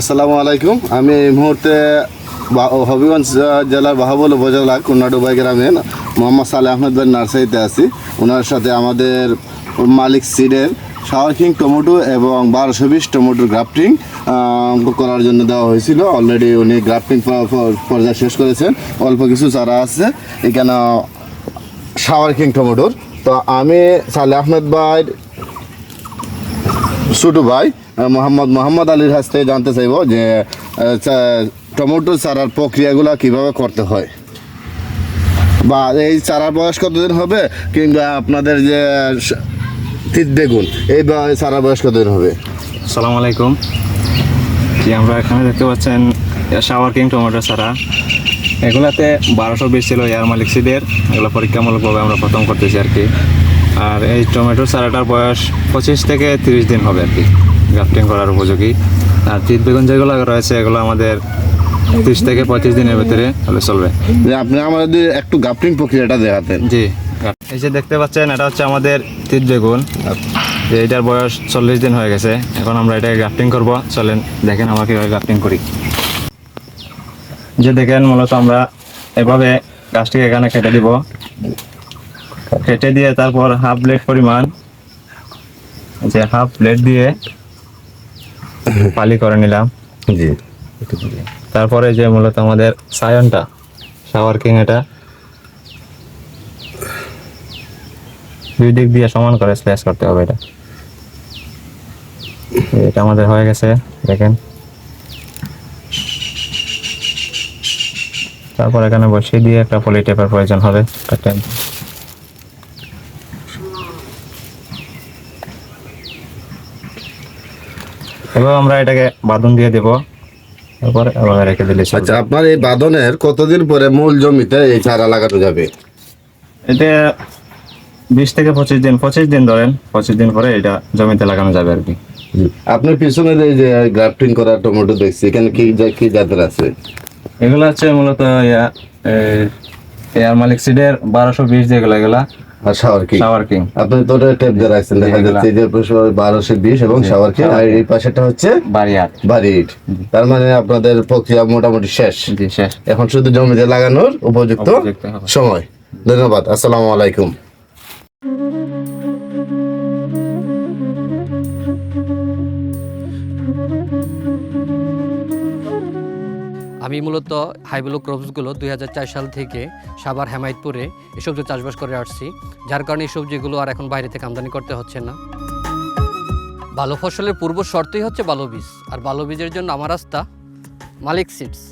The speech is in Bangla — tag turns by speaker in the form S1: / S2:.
S1: আসসালামু আলাইকুম। আমি এই মুহূর্তে হবিগঞ্জ জেলার বাহাবল উপজেলা কুন্নাডুবাই গ্রামে মোহাম্মদ সালে আহমেদ ভাই নার্সারিতে আছি। ওনার সাথে আমাদের মালিক সিডের শাওয়ার কিং টমেটো এবং বারোশো বিশ টমেটোর গ্রাফটিং করার জন্য দেওয়া হয়েছিল। অলরেডি উনি গ্রাফটিং পর্যায়ে শেষ করেছেন। অল্প কিছু চারা আছে। এখানে শাওয়ার কিং টমেটোর। তো আমি সালে আহমেদ ভাই ছোটো ভাই মোহাম্মদ মোহাম্মদ আলীর কাছ থেকে জানতে চাইব যে টমেটো চারার প্রক্রিয়াগুলো কীভাবে করতে হয়? বা এই চারার বয়স কতদিন হবে? কিংবা আপনাদের যে তিত বেগুন, এই চারার বয়স কতদিন হবে?
S2: আসসালামু আলাইকুম। কি আমরা এখানে দেখতে পাচ্ছেন শাওয়ার কিং টমেটো সারা এগুলাতে বারোশো বিশ ছিল এয়ার মালিক সিডের এগুলো পরীক্ষামূলকভাবে আমরা প্রথম করতেছি আর কি। আর এই টমেটো চারাটার বয়স পঁচিশ থেকে তিরিশ দিন হবে আর কি। গ্রাফটিং করার উপযোগী। আর তিত বেগুন যেগুলো রয়েছে এগুলো আমাদের তিরিশ থেকে পঁয়ত্রিশ দিনের ভিতরে হলে চলবে।
S1: যে আপনি আমাদের একটু গাফটিং প্রক্রিয়াটা দেখাতেন।
S2: জি। এই যে দেখতে পাচ্ছেন এটা হচ্ছে আমাদের তিত বেগুন। যে এটার বয়স চল্লিশ দিন হয়ে গেছে। এখন আমরা এটাকে গ্রাফটিং করব। চলেন দেখেন আমরা কীভাবে গ্রাফটিং করি। যে দেখেন মূলত আমরা এভাবে গাছটিকে এখানে কেটে দিব। কেটে দিয়ে তারপর হাফ প্লেট পরিমাণ যে হাফ প্লেট দিয়ে পালি করে নিলাম।
S1: জি।
S2: তারপরে যে মূলত আমাদের সায়নটা শাওয়ার কিং এটা দুই দিক দিয়ে সমান করে স্ল্যাশ করতে হবে এটা। এটা আমাদের হয়ে গেছে দেখেন। তারপর এখানে বসিয়ে দিয়ে একটা পলি টেপের প্রয়োজন হবে একটা এবার আমরা এটাকে বাঁধন দিয়ে দেব। তারপর আবার রেখে দিলে
S1: আচ্ছা আপনার এই বাদনের কতদিন পরে মূল জমিতে এই চারা লাগানো যাবে?
S2: এটা বিশ থেকে পঁচিশ দিন পঁচিশ দিন ধরেন পঁচিশ দিন পরে এটা জমিতে লাগানো যাবে আর কি।
S1: আপনার পিছনে এই যে গ্রাফটিং করা টমেটো দেখছি এখানে কি কি জাতের আছে?
S2: এগুলো হচ্ছে মূলত ইয়া, এয়ার মালিক সিডের বারোশো বিশ যেগুলো এগুলা।
S1: শাওয়ার কি
S2: শাওয়ার কিং
S1: আপনি তো টেপ দিয়ে রাখছেন দেখা যাচ্ছে যে বারোশো বিশ এবং শাওয়ার কি আর এই পাশেটা হচ্ছে তার মানে আপনাদের প্রক্রিয়া মোটামুটি শেষ।
S2: শেষ।
S1: এখন শুধু জমিতে লাগানোর উপযুক্ত সময়। ধন্যবাদ। আসসালামু আলাইকুম।
S3: আমি মূলত হাইব্লো ক্রপসগুলো দুই হাজার চার সাল থেকে সাবার হেমায়তপুরে এই সবজি চাষবাস করে আসছি। যার কারণে এই সবজিগুলো আর এখন বাইরে থেকে আমদানি করতে হচ্ছে না। ভালো ফসলের পূর্ব শর্তই হচ্ছে ভালো বীজ আর ভালো বীজের জন্য আমার রাস্তা মালিক সিডস।